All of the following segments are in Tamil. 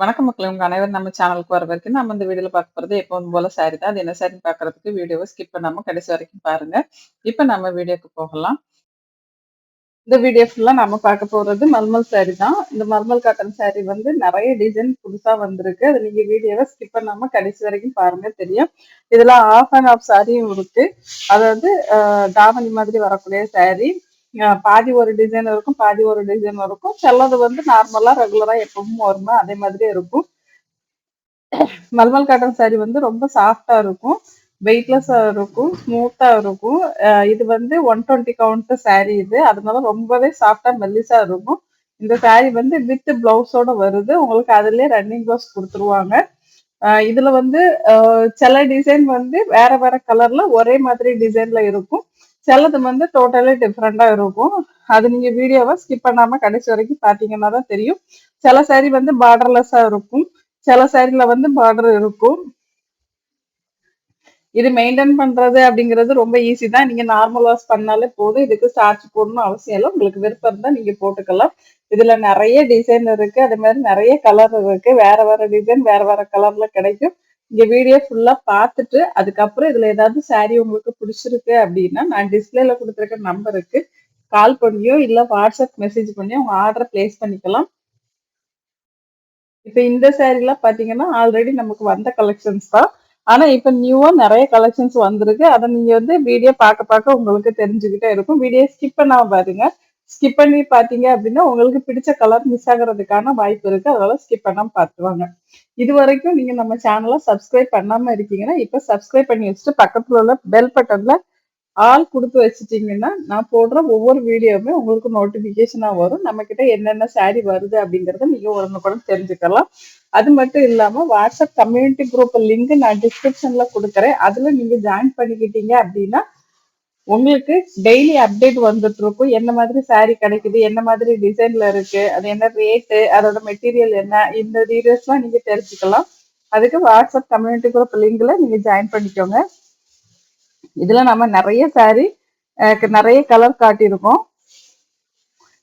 வணக்கம் மக்கள் உங்க அனைவரும் நம்ம சேனலுக்கு வர வரைக்கும் நம்ம இந்த வீடியோல பார்க்க போறது எப்பவும் போல சாரி தான். அது என்ன சாரின்னு பாக்குறதுக்கு வீடியோவை ஸ்கிப் பண்ணாம கடைசி வரைக்கும் பாருங்க. இப்ப நம்ம வீடியோக்கு போகலாம். இந்த வீடியோ ஃபுல்லா நம்ம பார்க்க போறது மல்மல் சாரி தான். இந்த மல்மல் காட்டன் சாரி வந்து நிறைய டிசைன் புதுசா வந்திருக்கு. அது நீங்க வீடியோவை ஸ்கிப் பண்ணாம கடைசி வரைக்கும் பாருங்க தெரியும். இதுல ஆஃப் அண்ட் ஆஃப் சாரியும் இருக்கு. அதாவது தாவணி மாதிரி வரக்கூடிய சாரி. பாதி ஒரு டிசைன் இருக்கும், பாதி ஒரு டிசைன் இருக்கும். சிலது வந்து நார்மலா ரெகுலரா எப்பவும் வருமா அதே மாதிரியே இருக்கும். மல்மல் காட்டன் சாரி வந்து ரொம்ப சாஃப்டாக இருக்கும். வெயிட்லெஸ்ஸா இருக்கும். ஸ்மூத்தா இருக்கும். இது வந்து 120 கவுண்ட் சாரீ இது. அதனால ரொம்பவே சாஃப்டாக மெல்லிசா இருக்கும். இந்த சாரி வந்து வித் பிளவுஸோட வருது. உங்களுக்கு அதுலேயே ரன்னிங் பிளவுஸ் கொடுத்துருவாங்க இதுல வந்து சில டிசைன் வந்து வேற வேற கலர்ல ஒரே மாதிரி டிசைன்ல இருக்கும். சிலது வந்து டோட்டலி டிஃபரெண்டா இருக்கும். அது நீங்க வீடியோவை ஸ்கிப் பண்ணாம கடைசி வரைக்கும் பார்த்தீங்கன்னா தான் தெரியும். சில சாரி வந்து பார்டர்லெஸ்ஸாக இருக்கும். சில சாரியில் வந்து பார்டர் இருக்கும். இது மெயின்டைன் பண்றது அப்படிங்கிறது ரொம்ப ஈஸி தான். நீங்க நார்மல் வாஷ் பண்ணாலே போதும். இதுக்கு ஸ்டார்ச் போடணும் அவசியம் இல்ல. உங்களுக்கு விருப்பம் இருந்தா நீங்க போட்டுக்கலாம். இதுல நிறைய டிசைன் இருக்கு. அதே மாதிரி நிறைய கலர் இருக்கு. வேற வேற டிசைன் வேற வேற கலர்ல கிடைக்கும். இங்க வீடியோ ஃபுல்லா பார்த்துட்டு, அதுக்கப்புறம் இதுல ஏதாவது சாரி உங்களுக்கு பிடிச்சிருக்கு அப்படின்னா, நான் டிஸ்பிளேல கொடுத்துருக்க நம்பருக்கு கால் பண்ணியோ, இல்ல வாட்ஸ்அப் மெசேஜ் பண்ணியோ உங்க ஆர்டர் பிளேஸ் பண்ணிக்கலாம். இப்ப இந்த சாரிலாம் பார்த்தீங்கன்னா, ஆல்ரெடி நமக்கு வந்த கலெக்ஷன்ஸ் தான். ஆனா இப்ப நியூவா நிறைய கலெக்ஷன்ஸ் வந்திருக்கு. அத நீங்க வந்து வீடியோ பார்க்க பார்க்க உங்களுக்கு தெரிஞ்சுக்கிட்டே இருக்கும். வீடியோ ஸ்கிப் பண்ணாம பாருங்க. ஸ்கிப் பண்ணி பார்த்தீங்க அப்படின்னா, உங்களுக்கு பிடிச்ச கலர் மிஸ் ஆகிறதுக்கான வாய்ப்பு இருக்கு. அதனால ஸ்கிப் பண்ணாமல் பார்த்துவாங்க இது வரைக்கும் நீங்க நம்ம சேனலை சப்ஸ்கிரைப் பண்ணாம இருக்கீங்கன்னா, இப்ப சப்ஸ்கிரைப் பண்ணி வச்சுட்டு பக்கத்துல உள்ள பெல் பட்டன்ல ஆள் கொடுத்து வச்சுட்டீங்கன்னா, நான் போடுற ஒவ்வொரு வீடியோவுமே உங்களுக்கு நோட்டிஃபிகேஷனாக வரும். நம்மகிட்ட என்னென்ன சாரி வருது அப்படிங்கிறத நீங்க உடனுக்குடன் தெரிஞ்சுக்கலாம். அது மட்டும் இல்லாம வாட்ஸ்அப் கம்யூனிட்டி குரூப் லிங்க் நான் டிஸ்கிரிப்ஷன்ல கொடுக்குறேன் அதுல நீங்க ஜாயின் பண்ணிக்கிட்டீங்க அப்படின்னா, உங்களுக்கு டெய்லி அப்டேட் வந்துட்டு இருக்கும். என்ன மாதிரி சாரி கிடைக்குது, என்ன மாதிரி டிசைன்ல இருக்கு, அது என்ன ரேட்டு, அதோட மெட்டீரியல் என்ன, இந்த டீடைல்ஸ்லாம் நீங்க தெரிஞ்சுக்கலாம். அதுக்கு வாட்ஸ்அப் கம்யூனிட்டி குரூப் லிங்க்ல நீங்க ஜாயின் பண்ணிக்கோங்க. இதுல நம்ம நிறைய சாரி நிறைய கலர் காட்டியிருக்கோம்.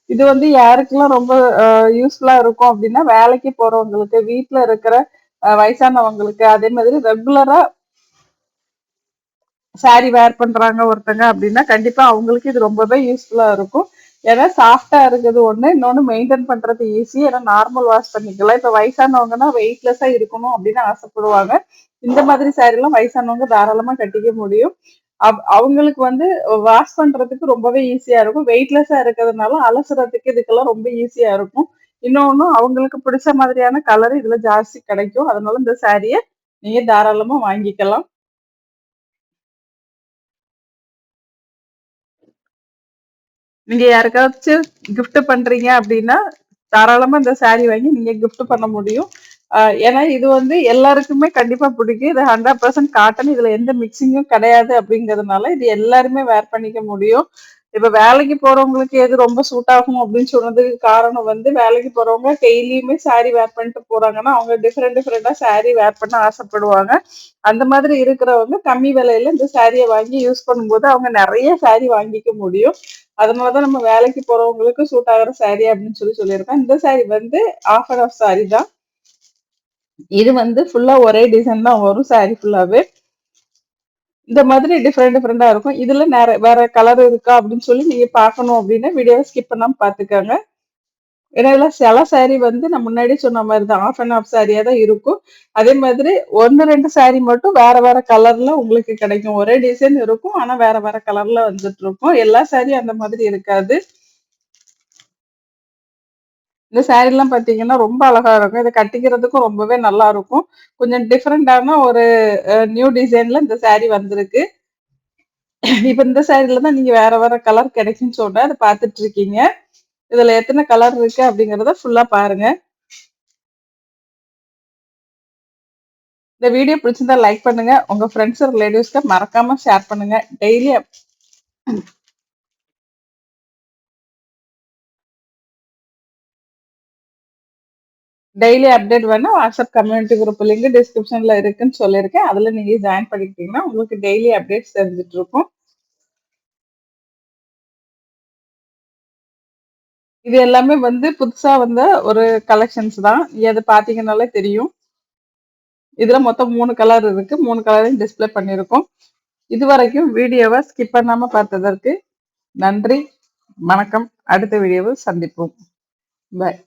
இது வந்து யாருக்கெல்லாம் ரொம்ப யூஸ்ஃபுல்லா இருக்கும் அப்படின்னா, வேலைக்கு போறவங்களுக்கு, வீட்டுல இருக்கிற வயசானவங்களுக்கு, அதே மாதிரி ரெகுலரா சாரி வேர் பண்றாங்க ஒருத்தங்க அப்படின்னா, கண்டிப்பா அவங்களுக்கு இது ரொம்பவே யூஸ்ஃபுல்லா இருக்கும். ஏன்னா சாஃப்டா இருக்குது ஒண்ணு. இன்னொன்னு மெயின்டைன் பண்றது ஈஸி. ஏன்னா நார்மல் வாஷ் பண்ணிக்கலாம். இப்ப வயசானவங்கன்னா வெயிட்லெஸ்ஸா இருக்கணும் அப்படின்னு ஆசைப்படுவாங்க. இந்த மாதிரி சாரிலாம் வயசானவங்க தாராளமா கட்டிக்க முடியும். அவங்களுக்கு வந்து வாஷ் பண்றதுக்கு ரொம்பவே ஈஸியா இருக்கும். வெயிட்லெஸ்ஸா இருக்கிறதுனால அலசுறதுக்கு இதுக்கெல்லாம் ரொம்ப ஈஸியா இருக்கும். இன்னொன்னு அவங்களுக்கு பிடிச்ச மாதிரியான கலர் இதுல ஜாஸ்தி கிடைக்கும். அதனால இந்த சாரியை நீங்க தாராளமா வாங்கிக்கலாம். நீங்க யாருக்காச்சும் கிஃப்ட் பண்றீங்க அப்படின்னா, தாராளமா இந்த சாரி வாங்கி நீங்க கிஃப்ட் பண்ண முடியும். ஏன்னா இது வந்து எல்லாருக்குமே கண்டிப்பா பிடிக்கும். இது 100% காட்டன். இதுல எந்த மிக்ஸிங்கும் கிடையாது அப்படிங்கறதுனால இது எல்லாருமே வேர் பண்ணிக்க முடியும். இப்ப வேலைக்கு போறவங்களுக்கு எது ரொம்ப சூட் ஆகும் அப்படின்னு சொன்னதுக்கு காரணம் வந்து, வேலைக்கு போறவங்க டெய்லியுமே சாரி வேர் பண்ணிட்டு போறாங்கன்னா, அவங்க டிஃப்ரெண்ட் டிஃப்ரெண்டா சாரி வேர் பண்ண ஆசைப்படுவாங்க. அந்த மாதிரி இருக்கிறவங்க கம்மி விலையில இந்த சாரியை வாங்கி யூஸ் பண்ணும்போது, அவங்க நிறைய சாரி வாங்கிக்க முடியும். அதனால தான் நம்ம வேலைக்கு போறவங்களுக்கு சூட் ஆகிற சாரி அப்படின்னு சொல்லி சொல்லியிருக்கோம். இந்த சாரி வந்து ஆஃப் அண்ட் ஆஃப் சாரி தான். இது வந்து ஃபுல்லா ஒரே டிசைன் தான் வரும் சாரி ஃபுல்லாவே. இந்த மாதிரி டிஃப்ரெண்ட் டிஃப்ரெண்ட்டாக இருக்கும். இதுல நேர வேற கலர் இருக்கா அப்படின்னு சொல்லி நீங்க பார்க்கணும் அப்படின்னா, வீடியோ ஸ்கிப் பண்ணாம பார்த்துக்கங்க. ஏன்னா இதுல சில சாரி வந்து நான் முன்னாடி சொன்ன மாதிரி தான். ஆஃப் அண்ட் ஆஃப் சாரியா தான் இருக்கும். அதே மாதிரி 1, 2 சாரி மட்டும் வேற வேற கலர்ல உங்களுக்கு கிடைக்கும். ஒரே டிசைன் இருக்கும். ஆனா வேற வேற கலர்ல வந்துட்டு இருக்கும். எல்லா சாரியும் அந்த மாதிரி இருக்காது. இந்த சாரிலாம் பார்த்தீங்கன்னா, ரொம்ப அழகா இருக்கும். இதை கட்டிக்கிறதுக்கும் ரொம்பவே நல்லா இருக்கும். கொஞ்சம் டிஃப்ரெண்டான ஒரு நியூ டிசைன்ல இந்த சாரி வந்திருக்கு. இப்ப இந்த சாரில தான் நீங்க வேற வேற கலர் கிடைக்கும்னு சொன்னால் அதை பார்த்துட்டு இருக்கீங்க. இதுல எத்தனை கலர் இருக்கு அப்படிங்கிறத ஃபுல்லா பாருங்க. இந்த வீடியோ பிடிச்சிருந்தா லைக் பண்ணுங்க. உங்க ஃப்ரெண்ட்ஸ், ரிலேட்டிவ்ஸ்க்கு மறக்காம ஷேர் பண்ணுங்க. டெய்லி டெய்லி அப்டேட் வேணா வாட்ஸ்அப் கம்யூனிட்டி குரூப் லிங்க் டிஸ்கிரிப்ஷன்ல இருக்குன்னு சொல்லியிருக்கேன். அதுல நீங்க ஜாயின் பண்ணிக்கிட்டீங்கன்னா, உங்களுக்கு டெய்லி அப்டேட்ஸ் தெரிஞ்சிட்டு இருக்கும். இது எல்லாமே வந்து புதுசா வந்த ஒரு கலெக்ஷன்ஸ் தான். அது பாத்தீங்கன்னாலே தெரியும். இதுல மொத்தம் மூணு கலர் இருக்கு. மூணு கலரையும் டிஸ்ப்ளே பண்ணியிருக்கோம். இது வரைக்கும் வீடியோவை ஸ்கிப் பண்ணாம பார்த்ததற்கு நன்றி. வணக்கம். அடுத்த வீடியோவில் சந்திப்போம். பாய்